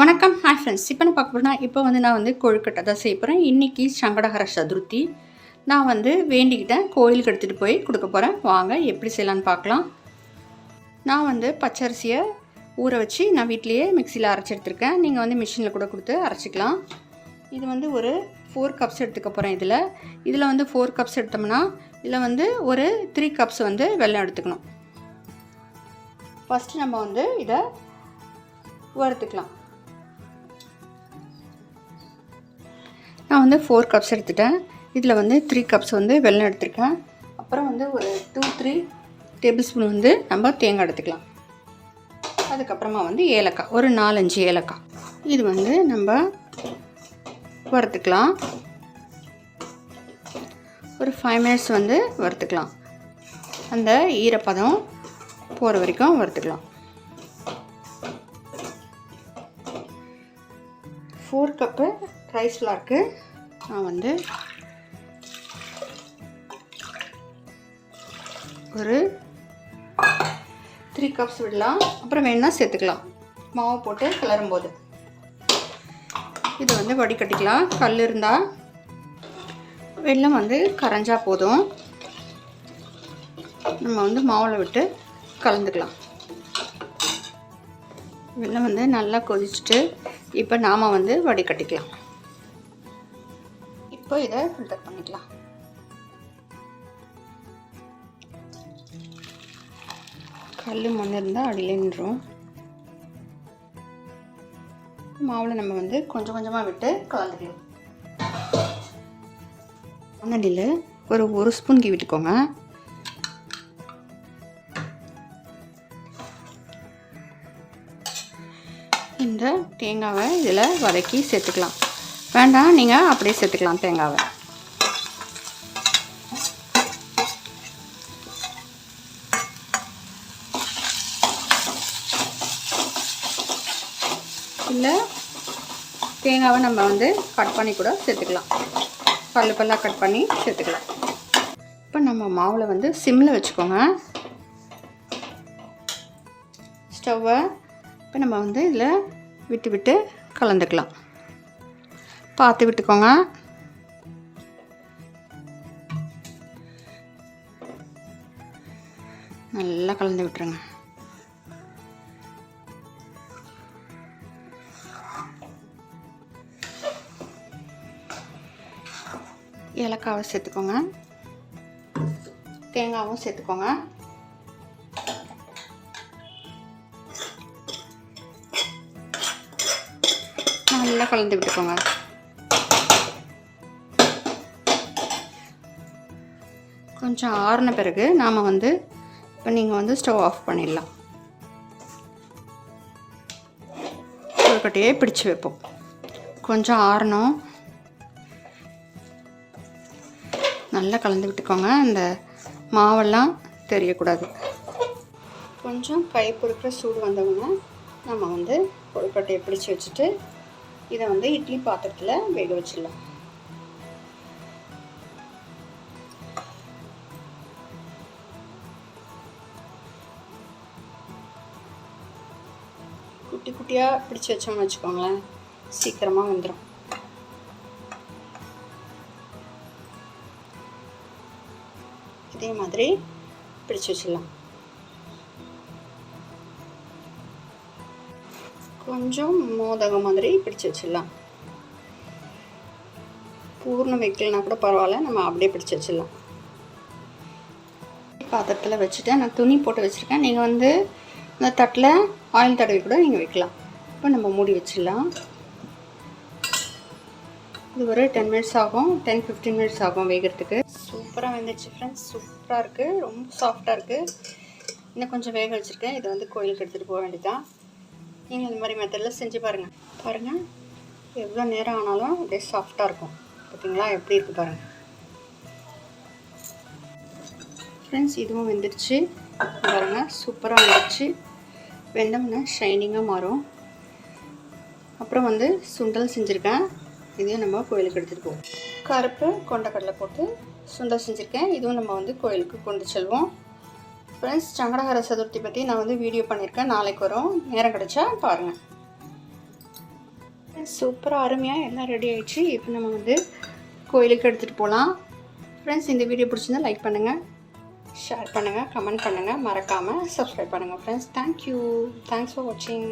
வணக்கம். Hi friends இப்போ நான் பார்க்க போனால் இப்போ வந்து நான் வந்து கொழுக்கட்டை தான் செய்ய போகிறேன் இன்றைக்கி சங்கடகர சதுர்த்தி. நான் வந்து வேண்டிக்கிட்டேன் கோயிலுக்கு எடுத்துகிட்டு போய் கொடுக்க போகிறேன் வாங்க எப்படி செய்யலான்னு பார்க்கலாம். நான் வந்து பச்சரிசியை ஊற வச்சு நான் வீட்லேயே மிக்சியில் அரைச்சி எடுத்துருக்கேன். நீங்கள் வந்து மிஷினில் கூட கொடுத்து அரைச்சிக்கலாம். இது வந்து ஒரு ஃபோர் கப்ஸ் எடுத்துக்க போகிறேன் இதில். இதில் வந்து ஃபோர் கப்ஸ் எடுத்தோம்னா இதில் வந்து ஒரு த்ரீ கப்ஸ் வந்து வெள்ளம் எடுத்துக்கணும். ஃபஸ்ட்டு நம்ம வந்து இதை வறுத்துக்கலாம். நான் வந்து ஃபோர் கப்ஸ் எடுத்துட்டேன். இதில் வந்து த்ரீ கப்ஸ் வந்து வெள்ளம் எடுத்துருக்கேன். அப்புறம் வந்து ஒரு டூ த்ரீ டேபிள் ஸ்பூன் வந்து நம்ம தேங்காய் எடுத்துக்கலாம். அதுக்கப்புறமா வந்து ஏலக்காய் ஒரு நாலஞ்சு ஏலக்காய். இது வந்து நம்ம வறுத்துக்கலாம். ஒரு ஃபைவ் மினிட்ஸ் வந்து வறுத்துக்கலாம். அந்த ஈரப்பதம் போகிற வரைக்கும் வறுத்துக்கலாம். ஃபோர் கப்பு ரைஸ் இருக்குது நான் வந்து ஒரு த்ரீ கப்ஸ் விடலாம். அப்புறம் வேணும்னா சேர்த்துக்கலாம். மாவு போட்டு கிளறும் போது இது வந்து வடிகட்டிக்கலாம். கல் இருந்தால் வெள்ளம் வந்து கரைஞ்சா போதும். நம்ம வந்து மாவில் விட்டு கலந்துக்கலாம். வெள்ளம் வந்து நல்லா கொதிச்சுட்டு இப்போ நாம் வந்து வடிகட்டிக்கலாம். இப்போ இதை ஃபில்டர் பண்ணிக்கலாம். கல் மண் இருந்தால் அடியில் நின்றும் மாவில் நம்ம வந்து கொஞ்சம் கொஞ்சமாக விட்டு கலந்துக்கலாம். மண்ணடியில் ஒரு ஒரு ஸ்பூன் கீ விட்டுக்கோங்க. இந்த தேங்காவை இதில் வதக்கி சேர்த்துக்கலாம். வேண்டாம் நீங்கள் அப்படியே சேர்த்துக்கலாம் தேங்காவை. இல்லை தேங்காவை நம்ம வந்து கட் பண்ணி கூட சேர்த்துக்கலாம். பல்லு பல்லாக கட் பண்ணி சேர்த்துக்கலாம். இப்போ நம்ம மாவில் வந்து சிம்மில் வச்சுக்கோங்க. ஸ்டவ்வை இப்போ நம்ம வந்து இதில் விட்டு விட்டு கலந்துக்கலாம். பார்த்து விட்டுக்கோங்க. நல்லா கலந்து விட்டுருங்க. ஏலக்காவை சேர்த்துக்கோங்க. தேங்காவும் சேர்த்துக்கோங்க. நல்லா கலந்து விட்டுக்கோங்க. கொஞ்சம் ஆறின பிறகு நாம் வந்து இப்போ நீங்கள் வந்து ஸ்டவ் ஆஃப் பண்ணிடலாம். கொழுக்கட்டையே பிடிச்சு வைப்போம். கொஞ்சம் ஆறணும் நல்லா கலந்து விட்டுக்கோங்க அந்த மாவெல்லாம் தெரியக்கூடாது. கொஞ்சம் கை பொறுக்கிற சூடு வந்தவங்க நம்ம வந்து கொழுக்கட்டையை பிடிச்சி வச்சுட்டு இதை வந்து இட்லி பாத்திரத்தில் வேக வச்சிடலாம். குட்டி குட்டியாக பிடிச்சி வச்சோம்னு வச்சுக்கோங்களேன். சீக்கிரமாக வந்துடும் இதே மாதிரி பிடிச்சி வச்சிடலாம். கொஞ்சம் மோதகம் மாதிரி பிடிச்சி வச்சிடலாம். பூர்ணம் வைக்கலனா கூட பரவாயில்ல நம்ம அப்படியே பிடிச்சி வச்சிடலாம். பாத்திரத்தில் வச்சுட்டேன் நான் துணி போட்டு வச்சுருக்கேன். நீங்கள் வந்து இந்த தட்டில் ஆயில் தடவி கூட நீங்கள் வைக்கலாம். இப்போ நம்ம மூடி வச்சிடலாம். இது ஒரு டென் மினிட்ஸ் ஆகும். டென் ஃபிஃப்டீன் மினிட்ஸ் ஆகும் வேகிறதுக்கு. சூப்பராக வெந்துச்சு ஃப்ரெண்ட்ஸ் சூப்பராக இருக்குது ரொம்ப சாஃப்டாக இருக்குது இன்னும் கொஞ்சம் வேக வச்சுருக்கேன். இதை வந்து கோயிலுக்கு எடுத்துகிட்டு போக வேண்டியதான் நீங்கள் இந்த மாதிரி மெத்தடில் செஞ்சு பாருங்கள் பாருங்கள் எவ்வளோ நேரம் ஆனாலும் அப்படியே சாஃப்டாக இருக்கும். பார்த்தீங்களா எப்படி இருக்குது பாருங்கள் ஃப்ரெண்ட்ஸ் இதுவும் வெந்துடுச்சு பாருங்கள் சூப்பராக வந்துடுச்சு வெந்தம்னா ஷைனிங்காக மாறும். அப்புறம் வந்து சுண்டல் செஞ்சுருக்கேன். இதையும் நம்ம கோயிலுக்கு எடுத்துகிட்டு போவோம். கருப்பு கொண்டக்கடலை போட்டு சுண்டல் செஞ்சுருக்கேன். இதுவும் நம்ம வந்து கோயிலுக்கு கொண்டு செல்வோம். ஃப்ரெண்ட்ஸ் சங்கடஹர சதுர்த்தி பற்றி நான் வந்து வீடியோ பண்ணியிருக்கேன் நாளைக்கு வரும். நேரம் கிடச்சா பாருங்கள் சூப்பராக அருமையாக எல்லாம் ரெடி ஆயிடுச்சு. இப்போ நம்ம வந்து கோயிலுக்கு எடுத்துகிட்டு போகலாம் ஃப்ரெண்ட்ஸ் இந்த வீடியோ பிடிச்சிருந்தா லைக் பண்ணுங்கள் ஷேர் பண்ணுங்கள் கமெண்ட் பண்ணுங்கள் மறக்காமல் சப்ஸ்கிரைப் பண்ணுங்கள் ஃப்ரெண்ட்ஸ் தேங்க்யூ தேங்க்ஸ் ஃபார் வாட்சிங்